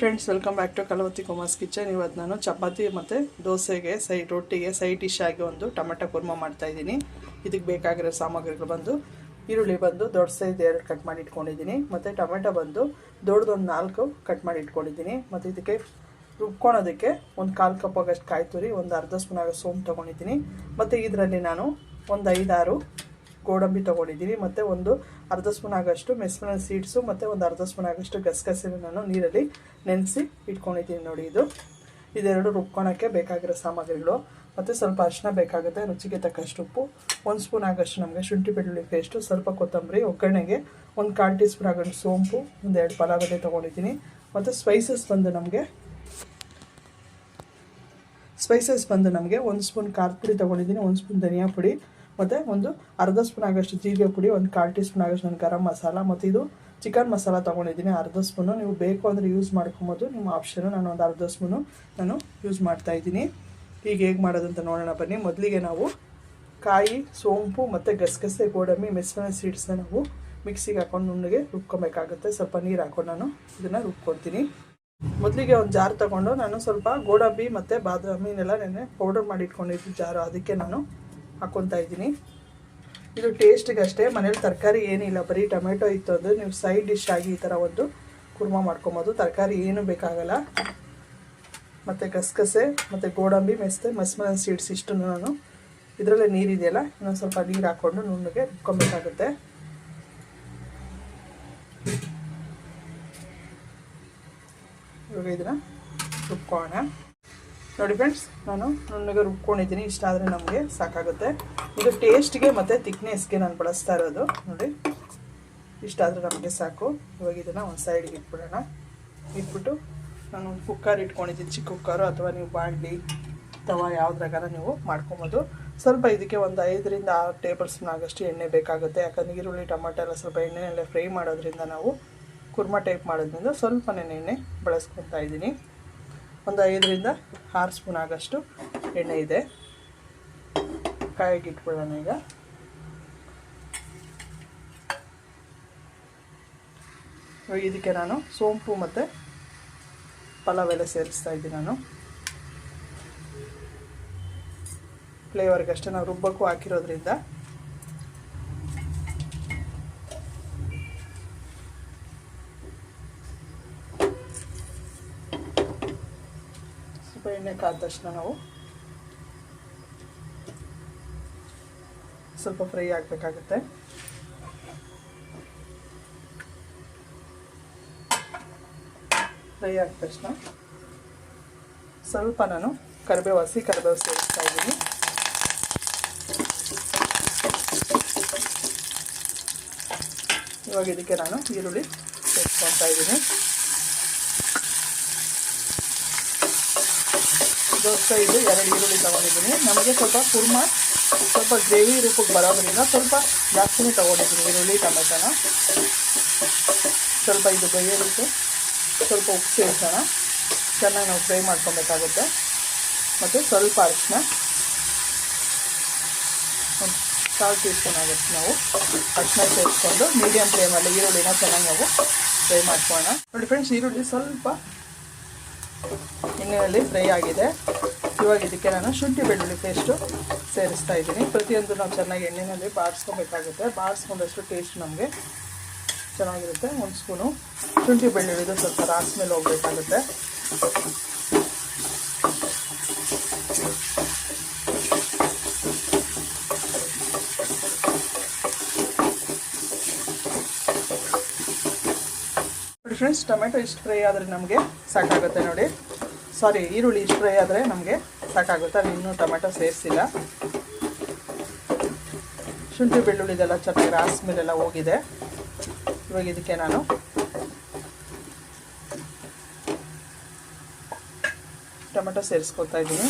Friends welcome back to Kalavati Kumar's kitchen ಇವತ್ತು ನಾನು ಚಪಾತಿ ಮತ್ತು ದೋಸೆಗೆ ಸೈ ರೊಟ್ಟಿಗೆ ಸೈಡ್ ಡಿಶ್ ಆಗಿ ಒಂದು ಟೊಮೆಟೊ ಕುರ್ಮ ಮಾಡ್ತಾಯಿದ್ದೀನಿ ಇದಕ್ಕೆ ಬೇಕಾಗಿರೋ ಸಾಮಗ್ರಿಗಳು ಬಂದು ಈರುಳ್ಳಿ ಬಂದು ದೊಡ್ಡ ಸೈಜ್ ಎರಡು ಕಟ್ ಮಾಡಿ ಇಟ್ಕೊಂಡಿದ್ದೀನಿ. ಮತ್ತು ಟೊಮೆಟೊ ಬಂದು ದೊಡ್ಡದೊಂದು ನಾಲ್ಕು ಕಟ್ ಮಾಡಿ ಇಟ್ಕೊಂಡಿದ್ದೀನಿ. ಮತ್ತು ಇದಕ್ಕೆ ರುಬ್ಕೊಳೋದಕ್ಕೆ ಒಂದು ಕಾಲು ಕಪ್ ಆಗಷ್ಟು ಕಾಯಿ ತುರಿ, ಒಂದು ಅರ್ಧ ಸ್ಪೂನ್ ಆಗೋ ಸೋಂಪು ತೊಗೊಂಡಿದ್ದೀನಿ. ಮತ್ತು ಇದರಲ್ಲಿ ನಾನು ಒಂದು ಐದಾರು ಗೋಡಂಬಿ ತೊಗೊಂಡಿದ್ದೀನಿ. ಮತ್ತು ಒಂದು ಅರ್ಧ ಸ್ಪೂನ್ ಆಗೋಷ್ಟು ಮೆಸ್ಮಿನ ಸೀಡ್ಸು, ಮತ್ತು ಒಂದು ಅರ್ಧ ಸ್ಪೂನ್ ಆಗೋಷ್ಟು ಗಸಗಸೆನ ನಾನು ನೀರಲ್ಲಿ ನೆನೆಸಿ ಇಟ್ಕೊಂಡಿದ್ದೀನಿ ನೋಡಿ ಇದು. ಇದೆರಡು ರುಬ್ಕೊಳಕ್ಕೆ ಬೇಕಾಗಿರೋ ಸಾಮಗ್ರಿಗಳು. ಮತ್ತು ಸ್ವಲ್ಪ ಅರಿಶಿನ ಬೇಕಾಗುತ್ತೆ, ರುಚಿಗೆ ತಕ್ಕಷ್ಟು ಉಪ್ಪು. ಒಂದು ಸ್ಪೂನ್ ಆಗೋಷ್ಟು ನಮಗೆ ಶುಂಠಿ ಬೆಳ್ಳುಳ್ಳಿ ಪೇಸ್ಟು, ಸ್ವಲ್ಪ ಕೊತ್ತಂಬರಿ, ಒಗ್ಗರಣೆಗೆ ಒಂದು ಕಾಲು ಟೀ ಸ್ಪೂನ್ ಆಗೋಷ್ಟು ಸೋಂಪು, ಒಂದು ಎರಡು ಪಲಾವ್ ತೊಗೊಂಡಿದ್ದೀನಿ. ಮತ್ತು ಸ್ಪೈಸಸ್ ಬಂದು ನಮಗೆ ಸ್ಪೈಸಸ್ ಬಂದು ನಮಗೆ ಒಂದು ಸ್ಪೂನ್ ಖಾರದ ಪುಡಿ ತೊಗೊಂಡಿದ್ದೀನಿ, ಒಂದು ಸ್ಪೂನ್ ಧನಿಯಾ ಪುಡಿ. ಮತ್ತು ಒಂದು ಅರ್ಧ ಸ್ಪೂನ್ ಆಗೋಷ್ಟು ಜೀರಿಗೆ ಪುಡಿ, ಒಂದು ಕಾಲು ಟೀ ಸ್ಪೂನ್ ಆಗೋಷ್ಟು ನಾನು ಗರಂ ಮಸಾಲ ಮತ್ತು ಇದು ಚಿಕನ್ ಮಸಾಲ ತೊಗೊಂಡಿದ್ದೀನಿ. ಅರ್ಧ ಸ್ಪೂನು ನೀವು ಬೇಕು ಅಂದರೆ ಯೂಸ್ ಮಾಡ್ಕೊಬೋದು. ನಿಮ್ಮ ಆಪ್ಷನು ನಾನು ಒಂದು ಅರ್ಧ ಸ್ಪೂನು ನಾನು ಯೂಸ್ ಮಾಡ್ತಾ ಇದ್ದೀನಿ. ಈಗ ಹೇಗೆ ಮಾಡೋದಂತ ನೋಡೋಣ. ಬನ್ನಿ. ಮೊದಲಿಗೆ ನಾವು ಕಾಯಿ, ಸೋಂಪು ಮತ್ತು ಗಸಗಸೆ ಗೋಡಂಬಿ ಮೆಸ್ಸಿನ ಸೀಡ್ಸ್ನ ನಾವು ಮಿಕ್ಸಿಗೆ ಹಾಕೊಂಡು ನುಣ್ಣಗೆ ರುಬ್ಕೊಬೇಕಾಗುತ್ತೆ. ಸ್ವಲ್ಪ ನೀರು ಹಾಕೊಂಡು ನಾನು ಇದನ್ನು ರುಬ್ಕೊಳ್ತೀನಿ ಮೊದಲಿಗೆ ಒಂದು ಜಾರ್ ತಗೊಂಡು ನಾನು ಸ್ವಲ್ಪ ಗೋಡಂಬಿ ಮತ್ತು ಬಾದಾಮಿನೆಲ್ಲ ನೆನೆ ಪೌಡರ್ ಮಾಡಿಟ್ಕೊಂಡಿದ್ದು ಜಾರು ಅದಕ್ಕೆ ನಾನು ಹಾಕ್ಕೊತಾ ಇದ್ದೀನಿ. ಇದು ಟೇಸ್ಟಿಗೆ ಅಷ್ಟೇ. ಮನೇಲಿ ತರಕಾರಿ ಏನಿಲ್ಲ. ಬರೀ ಟೊಮೆಟೊ ಇತ್ತು ಅದು ನೀವು ಸೈಡ್ ಡಿಶ್ ಆಗಿ ಈ ಥರ ಒಂದು ಕುರ್ಮ ಮಾಡ್ಕೊಬೋದು. ತರಕಾರಿ ಏನೂ ಬೇಕಾಗಲ್ಲ. ಮತ್ತು ಗಸಗಸೆ, ಮತ್ತು ಗೋಡಂಬಿ ಮೆಸ್ತೆ ಮಸ್ಮಲನ್ ಸೀಡ್ಸ್ ಇಷ್ಟು ನಾನು ಇದರಲ್ಲೇ ನೀರಿದೆಯಲ್ಲ, ಇನ್ನೊಂದು ಸ್ವಲ್ಪ ನೀರು ಹಾಕ್ಕೊಂಡು ನುಣ್ಣಗೆ ರುಬ್ಕೊಬೇಕಾಗುತ್ತೆ. ಇವಾಗ ಇದನ್ನು ರುಬ್ಕೊಳ್ಳೋಣ. ನೋಡಿ ಫ್ರೆಂಡ್ಸ್ ನಾನು ನುಣ್ಣಗೆ ರುಬ್ಕೊಂಡಿದ್ದೀನಿ. ಇಷ್ಟ ಆದರೆ ನಮಗೆ ಸಾಕಾಗುತ್ತೆ. ಇದು ಟೇಸ್ಟ್ಗೆ ಮತ್ತು ತಿಕ್ನೆಸ್ಗೆ ನಾನು ಬಳಸ್ತಾ ಇರೋದು. ನೋಡಿ, ಇಷ್ಟ ಆದರೆ ನಮಗೆ ಸಾಕು. ಇವಾಗ ಇದನ್ನು ಒಂದು ಸೈಡ್ಗೆ ಇಟ್ಬಿಡೋಣ. ಇಟ್ಬಿಟ್ಟು ನಾನು ಒಂದು ಕುಕ್ಕರ್ ಇಟ್ಕೊಂಡಿದ್ದೀನಿ. ಚಿಕ್ಕ ಕುಕ್ಕರು ಅಥವಾ ನೀವು ಬಾಣಲಿ ಅಥವಾ ಯಾವುದ್ರಾಗಾರ ನೀವು ಮಾಡ್ಕೊಬೋದು. ಸ್ವಲ್ಪ ಇದಕ್ಕೆ ಒಂದು ಐದರಿಂದ ಆರು ಟೇಬಲ್ ಸ್ಪೂನ್ ಆಗಷ್ಟು ಎಣ್ಣೆ ಬೇಕಾಗುತ್ತೆ. ಯಾಕಂದರೆ ಈರುಳ್ಳಿ, ಟೊಮೆಟೊ ಎಲ್ಲ ಸ್ವಲ್ಪ ಎಣ್ಣೆನೆಲ್ಲ ಫ್ರೈ ಮಾಡೋದ್ರಿಂದ ನಾವು ಕುರ್ಮ ಟೈಪ್ ಮಾಡೋದ್ರಿಂದ ಸ್ವಲ್ಪ ಎಣ್ಣೆ ಬಳಸ್ಕೊತಾ ಇದ್ದೀನಿ. ಒಂದು ಐದರಿಂದ ಆರು ಸ್ಪೂನ್ ಆಗೋಷ್ಟು ಎಣ್ಣೆ ಇದೆ. ಕಾಯಿಗೆ ಇಟ್ಕೊಳ್ಳೋಣ ಈಗ. ಇದಕ್ಕೆ ನಾನು ಸೋಂಪು ಮತ್ತು ಪಲಾವ್ ಎಲ್ಲ ಸೇರಿಸ್ತಾ ಇದ್ದೀನಿ ನಾನು. ಫ್ಲೇವರ್ಗಷ್ಟೇ ನಾವು ರುಬ್ಬಕ್ಕೂ ಹಾಕಿರೋದ್ರಿಂದ ಸ್ವಲ್ಪ ಎಣ್ಣೆ ಕಾದ ತಕ್ಷಣ ನಾವು. ಸ್ವಲ್ಪ ಫ್ರೈ ಆಗಬೇಕಾಗುತ್ತೆ. ಫ್ರೈ ಆದ ತಕ್ಷಣ ಸ್ವಲ್ಪ ನಾನು ಕರಿಬೇವು ಹಸಿ ಕರಿಬೇವು ಸೇರಿಸ್ತಾ ಇದ್ದೀನಿ. ಇವಾಗ ಇದಕ್ಕೆ ನಾನು ಈರುಳ್ಳಿ ಸೇರಿಸ್ಕೊಳ್ತಾ ಇದ್ದೀನಿ. ದೋಸೆ ಇದು ಎರಡು ಈರುಳ್ಳಿ ತೊಗೊಂಡಿದ್ದೀನಿ. ನಮಗೆ ಸ್ವಲ್ಪ ಕುರ್ಮ, ಸ್ವಲ್ಪ ಗ್ರೇವಿ ರೂಪಕ್ಕೆ ಬರೋದ್ರಿಂದ ಸ್ವಲ್ಪ ಜಾಸ್ತಿನೇ ತೊಗೊಂಡಿದ್ದೀನಿ ಈರುಳ್ಳಿ, ಟೊಮೆಟೊನ. ಸ್ವಲ್ಪ ಇದು ಬೇಯೋದಕ್ಕೆ ಸ್ವಲ್ಪ ಉಪ್ಪು ಸೇರಿಸೋಣ. ಚೆನ್ನಾಗಿ ನಾವು ಫ್ರೈ ಮಾಡ್ಕೊಬೇಕಾಗುತ್ತೆ. ಮತ್ತು ಸ್ವಲ್ಪ ಅರಿಶಿನ ಒಂದು ಕಾಲು ಆಗುತ್ತೆ ನಾವು ಅರಿಶಿನ ಸೇರಿಸ್ಕೊಂಡು ಮೀಡಿಯಮ್ ಫ್ಲೇಮಲ್ಲಿ ಈರುಳ್ಳಿನ ಚೆನ್ನಾಗಿ ನಾವು ಫ್ರೈ ಮಾಡ್ಕೊಳ್ಳೋಣ. ನೋಡಿ ಫ್ರೆಂಡ್ಸ್ ಈರುಳ್ಳಿ ಸ್ವಲ್ಪ ಎಣ್ಣೆಯಲ್ಲಿ ಫ್ರೈ ಆಗಿದೆ. ಇವಾಗ ಇದಕ್ಕೆ ನಾನು ಶುಂಠಿ ಬೆಳ್ಳುಳ್ಳಿ ಪೇಸ್ಟು ಸೇರಿಸ್ತಾ ಇದ್ದೀನಿ. ಪ್ರತಿಯೊಂದು ನಾವು ಚೆನ್ನಾಗಿ ಎಣ್ಣೆಯಲ್ಲಿ ಬಾರಿಸ್ಕೋಬೇಕಾಗುತ್ತೆ. ಬಾರಿಸ್ಕೊಂಡಷ್ಟು ಟೇಸ್ಟ್ ನಮಗೆ ಚೆನ್ನಾಗಿರುತ್ತೆ. ಒಂದು ಸ್ಪೂನು ಶುಂಠಿ ಬೆಳ್ಳುಳ್ಳಿದು ಸ್ವಲ್ಪ ರಾಸ್ ಮೇಲೆ ಹೋಗ್ಬೇಕಾಗುತ್ತೆ. ಫ್ರೆಂಡ್ಸ್, ಟೊಮೆಟೊ ಇಷ್ಟು ಫ್ರೈ ಆದರೆ ನಮಗೆ ಸಾಕಾಗುತ್ತೆ ನೋಡಿ. ಸಾರಿ ಈರುಳ್ಳಿ ಇಷ್ಟು ಫ್ರೈ ಆದರೆ ನಮಗೆ ಸಾಕಾಗುತ್ತೆ. ಅಲ್ಲಿ ಇನ್ನೂ ಟೊಮೆಟೊ ಸೇರಿಸಿಲ್ಲ. ಶುಂಠಿ ಬೆಳ್ಳುಳ್ಳಿದೆಲ್ಲ ಚೆನ್ನಾಗಿ ರಾಸ್ ಮೇಲೆಲ್ಲ ಹೋಗಿದೆ. ಇವಾಗ ಇದಕ್ಕೆ ನಾನು ಟೊಮೆಟೊ ಸೇರಿಸ್ಕೊತಾ ಇದ್ದೀನಿ.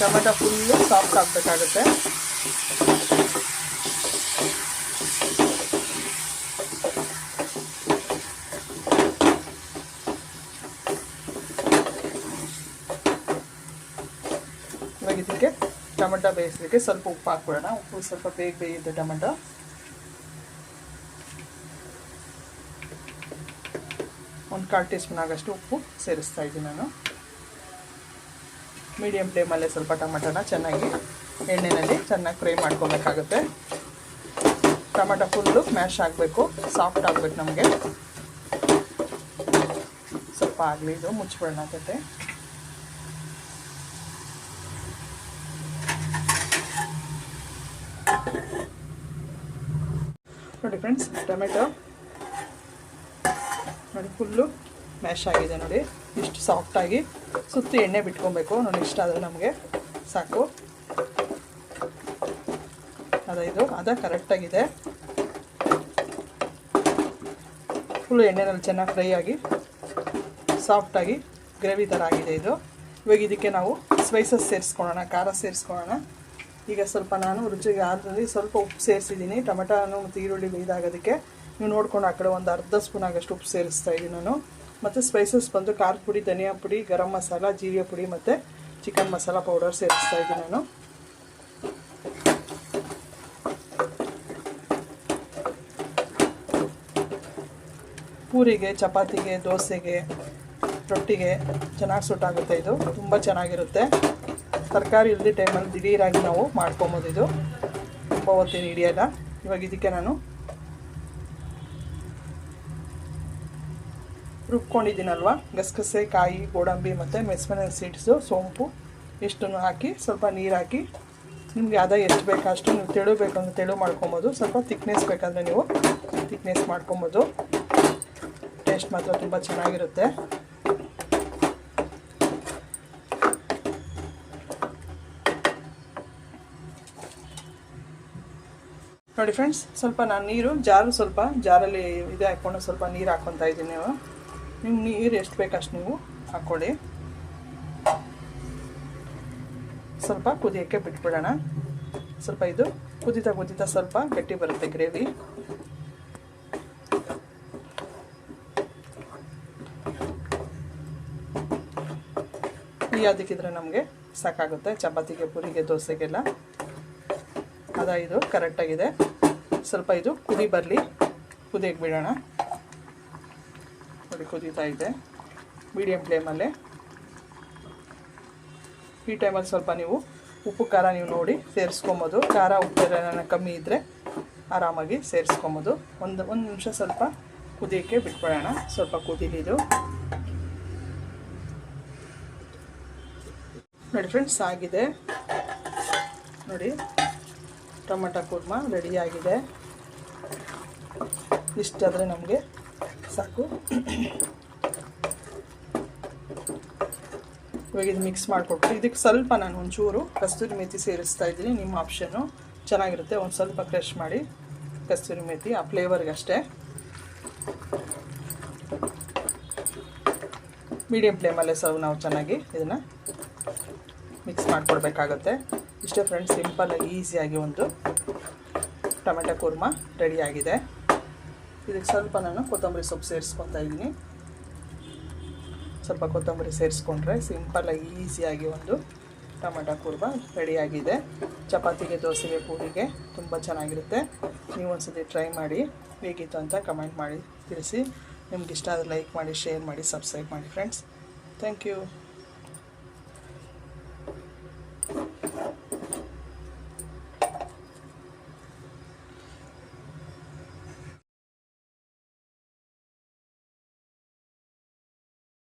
ಟೊಮೆಟೊ ಫುಲ್ಲು ಸಾಫ್ಟ್ ಆಗಬೇಕಾಗುತ್ತೆ. ಇದಕ್ಕೆ ಟೊಮೆಟೊ ಬೇಯಿಸಲಿಕ್ಕೆ ಸ್ವಲ್ಪ ಉಪ್ಪು ಹಾಕ್ಬಿಡೋಣ. ಉಪ್ಪು ಸ್ವಲ್ಪ ಬೇಗ ಬೇಯುತ್ತೆ ಟೊಮೆಟೊ. ಒಂದು ಕಾಲು ಟೀ ಸ್ಪೂನ್ ಆಗಷ್ಟು ಉಪ್ಪು ಸೇರಿಸ್ತಾ ಇದ್ದೀನಿ ನಾನು. ಮೀಡಿಯಮ್ ಫ್ಲೇಮಲ್ಲೇ ಸ್ವಲ್ಪ ಟೊಮೆಟೊನ ಚೆನ್ನಾಗಿ ಎಣ್ಣೆಯಲ್ಲಿ ಚೆನ್ನಾಗಿ ಫ್ರೈ ಮಾಡ್ಕೊಬೇಕಾಗುತ್ತೆ. ಟೊಮೆಟೊ ಫುಲ್ಲು ಮ್ಯಾಶ್ ಆಗಬೇಕು, ಸಾಫ್ಟ್ ಆಗಬೇಕು ನಮಗೆ. ಸ್ವಲ್ಪ ಆಗಲಿ, ಇದು ಮುಚ್ಚಿಬಿಡೋಣ ನೋಡಿ ಫ್ರೆಂಡ್ಸ್ ಟೊಮೆಟೊ ನೋಡಿ ಫುಲ್ಲು ಮ್ಯಾಶ್ ಆಗಿದೆ ನೋಡಿ. ಇಷ್ಟು ಸಾಫ್ಟಾಗಿ ಸುತ್ತಿ ಎಣ್ಣೆ ಬಿಟ್ಕೊಬೇಕು. ನೋಡಿ, ಇಷ್ಟ ಆದರೆ ನಮಗೆ. ಸಾಕು. ಅದ ಇದು, ಅದ ಕರೆಕ್ಟಾಗಿದೆ ಫುಲ್ಲು ಎಣ್ಣೆನಲ್ಲಿ ಚೆನ್ನಾಗಿ ಫ್ರೈ ಆಗಿ ಸಾಫ್ಟಾಗಿ ಗ್ರೇವಿ ಥರ ಆಗಿದೆ ಇದು. ಇವಾಗ ಇದಕ್ಕೆ ನಾವು ಸ್ಪೈಸಸ್ ಸೇರಿಸ್ಕೊಳ್ಳೋಣ, ಖಾರ ಸೇರಿಸ್ಕೊಳ್ಳೋಣ. ಈಗ ಸ್ವಲ್ಪ ನಾನು ರುಚಿಗೆ ಆದ್ರಲ್ಲಿ ಸ್ವಲ್ಪ ಉಪ್ಪು ಸೇರಿಸಿದ್ದೀನಿ. ಟೊಮೆಟೊನು ಮತ್ತು ಈರುಳ್ಳಿ ಬೇಯ್ದಾಗೋದಕ್ಕೆ. ನೀವು ನೋಡ್ಕೊಂಡು ಆ ಕಡೆ ಒಂದು ಅರ್ಧ ಸ್ಪೂನ್ ಆಗಷ್ಟು ಉಪ್ಪು ಸೇರಿಸ್ತಾ ಇದ್ದೀನಿ ನಾನು. ಮತ್ತು ಸ್ಪೈಸಸ್ ಬಂದು ಖಾರದ ಪುಡಿ, ಧನಿಯಾ ಪುಡಿ, ಗರಂ ಮಸಾಲ, ಜೀರಿಗೆ ಪುಡಿ ಮತ್ತು ಚಿಕನ್ ಮಸಾಲ ಪೌಡರ್ ಸೇರಿಸ್ತಾ ಇದ್ದೀನಿ ನಾನು. ಪೂರಿಗೆ, ಚಪಾತಿಗೆ, ದೋಸೆಗೆ, ರೊಟ್ಟಿಗೆ ಚೆನ್ನಾಗಿ ಸುಟ್ಟಾಗುತ್ತೆ ಇದು. ತುಂಬ ಚೆನ್ನಾಗಿರುತ್ತೆ. ತರಕಾರಿ ಇಲ್ಲದ ಟೈಮಲ್ಲಿ ದಿಢೀರಾಗಿ ನಾವು ಮಾಡ್ಕೊಬೋದು ಇದು. ತುಂಬ ಹೊತ್ತೇನು ಹಿಡಿಯೋಲ್ಲ. ಇವಾಗ ಇದಕ್ಕೆ ನಾನು ರುಬ್ಕೊಂಡಿದ್ದೀನಲ್ವ? ಗಸಗಸೆ, ಕಾಯಿ, ಗೋಡಂಬಿ ಮತ್ತು ಮೆಸ್ಮನ ಸೀಡ್ಸು ಸೋಂಪು ಇಷ್ಟನ್ನು ಹಾಕಿ ಸ್ವಲ್ಪ ನೀರು ಹಾಕಿ ನಿಮ್ಗೆ ಅದ ಎಷ್ಟು ಬೇಕು ಅಷ್ಟು ನೀವು ತೆಳು ಬೇಕಂದ್ರೆ ತೆಳು ಮಾಡ್ಕೊಬೋದು. ಸ್ವಲ್ಪ ತಿಕ್ನೆಸ್ ಬೇಕಂದರೆ ನೀವು ತಿಕ್ನೆಸ್ ಮಾಡ್ಕೊಬೋದು. ಟೇಸ್ಟ್ ಮಾತ್ರ ತುಂಬ ಚೆನ್ನಾಗಿರುತ್ತೆ. ನೋಡಿ ಫ್ರೆಂಡ್ಸ್ ಸ್ವಲ್ಪ ನಾನು ನೀರು, ಜಾರು ಸ್ವಲ್ಪ, ಜಾರಲ್ಲಿ ಇದೆ ಹಾಕ್ಕೊಂಡು ಸ್ವಲ್ಪ ನೀರು ಹಾಕ್ಕೊತಾ ಇದ್ದೀನಿ ನೀವು ನಿಮ್ಗೆ ನೀರು ಎಷ್ಟು ಬೇಕು ಅಷ್ಟು ನೀವು ಹಾಕ್ಕೊಳ್ಳಿ ಸ್ವಲ್ಪ ಕುದಿಯೋಕ್ಕೆ ಬಿಟ್ಬಿಡೋಣ. ಸ್ವಲ್ಪ ಇದು ಕುದಿತಾ ಕುದಿತಾ ಸ್ವಲ್ಪ ಗಟ್ಟಿ ಬರುತ್ತೆ ಗ್ರೇವಿ. ಈ ಅದಕ್ಕಿದ್ರೆ ನಮಗೆ ಸಾಕಾಗುತ್ತೆ. ಚಪಾತಿಗೆ, ಪುರಿಗೆ, ದೋಸೆಗೆಲ್ಲ. ಅದ ಇದು ಕರೆಕ್ಟಾಗಿದೆ ಸ್ವಲ್ಪ ಇದು ಕುದಿ ಬರಲಿ. ಕುದಿಯಕ್ಕೆ ಬಿಡೋಣ. ನೋಡಿ, ಕುದೀತಾ ಇದೆ. ಮೀಡಿಯಮ್ ಫ್ಲೇಮಲ್ಲೇ ಈ ಟೈಮಲ್ಲಿ ಸ್ವಲ್ಪ ನೀವು ಉಪ್ಪು, ಖಾರ ನೀವು ನೋಡಿ ಸೇರಿಸ್ಕೊಬೋದು. ಖಾರ, ಉಪ್ಪು ಏನಾರ ಕಮ್ಮಿ ಇದ್ದರೆ ಆರಾಮಾಗಿ ಸೇರಿಸ್ಕೊಬೋದು. ಒಂದು ಒಂದು ನಿಮಿಷ ಸ್ವಲ್ಪ ಕುದಿಯೋಕ್ಕೆ ಬಿಟ್ಬಿಡೋಣ. ಸ್ವಲ್ಪ ಕುದೀಲಿ ಇದು. ನೋಡಿ ಫ್ರೆಂಡ್ಸ್ ಆಗಿದೆ. ನೋಡಿ. ಟೊಮೆಟೊ ಕುರ್ಮ ರೆಡಿಯಾಗಿದೆ. ಇಷ್ಟಾದರೆ ನಮಗೆ ಸಾಕು. ಇವಾಗ ಇದು ಮಿಕ್ಸ್ ಮಾಡಿಕೊಟ್ಟು ಇದಕ್ಕೆ ಸ್ವಲ್ಪ ನಾನು ಒಂಚೂರು ಕಸ್ತೂರಿ ಮೇಥಿ ಸೇರಿಸ್ತಾ ಇದ್ದೀನಿ. ನಿಮ್ಮ ಆಪ್ಷನ್ನು ಚೆನ್ನಾಗಿರುತ್ತೆ. ಒಂದು ಸ್ವಲ್ಪ ಕ್ರಶ್ ಮಾಡಿ ಕಸ್ತೂರಿ ಮೇಥಿ ಆ ಫ್ಲೇವರ್ಗಷ್ಟೇ ಮೀಡಿಯಮ್ ಫ್ಲೇಮಲ್ಲೇ ಸರ್ವ್ ನಾವು ಚೆನ್ನಾಗಿ ಇದನ್ನು ಮಿಕ್ಸ್ ಮಾಡಿಕೊಡ್ಬೇಕಾಗತ್ತೆ. ಇಷ್ಟೇ ಫ್ರೆಂಡ್ಸ್ ಸಿಂಪಲ್ಲಾಗಿ ಈಸಿಯಾಗಿ ಒಂದು ಟೊಮೆಟೊ ಕುರ್ಮ ರೆಡಿಯಾಗಿದೆ ಇದಕ್ಕೆ ಸ್ವಲ್ಪ ನಾನು ಕೊತ್ತಂಬರಿ ಸೊಪ್ಪು ಸೇರಿಸ್ಕೊತಾ ಇದ್ದೀನಿ. ಸ್ವಲ್ಪ ಕೊತ್ತಂಬರಿ ಸೇರಿಸ್ಕೊಂಡ್ರೆ ಸಿಂಪಲ್ಲಾಗಿ ಈಸಿಯಾಗಿ ಒಂದು ಟೊಮೆಟೊ ಕುರ್ಮ ರೆಡಿಯಾಗಿದೆ ಚಪಾತಿಗೆ, ದೋಸೆಗೆ, ಪೂರಿಗೆ ತುಂಬ ಚೆನ್ನಾಗಿರುತ್ತೆ. ನೀವು ಒಂದ್ಸತಿ ಟ್ರೈ ಮಾಡಿ, ಹೇಗಿತ್ತು ಅಂತ ಕಮೆಂಟ್ ಮಾಡಿ ತಿಳಿಸಿ. ನಿಮ್ಗೆ ಇಷ್ಟ ಆದರೆ ಲೈಕ್ ಮಾಡಿ ಶೇರ್ ಮಾಡಿ ಸಬ್ಸ್ಕ್ರೈಬ್ ಮಾಡಿ ಫ್ರೆಂಡ್ಸ್ ಥ್ಯಾಂಕ್ ಯು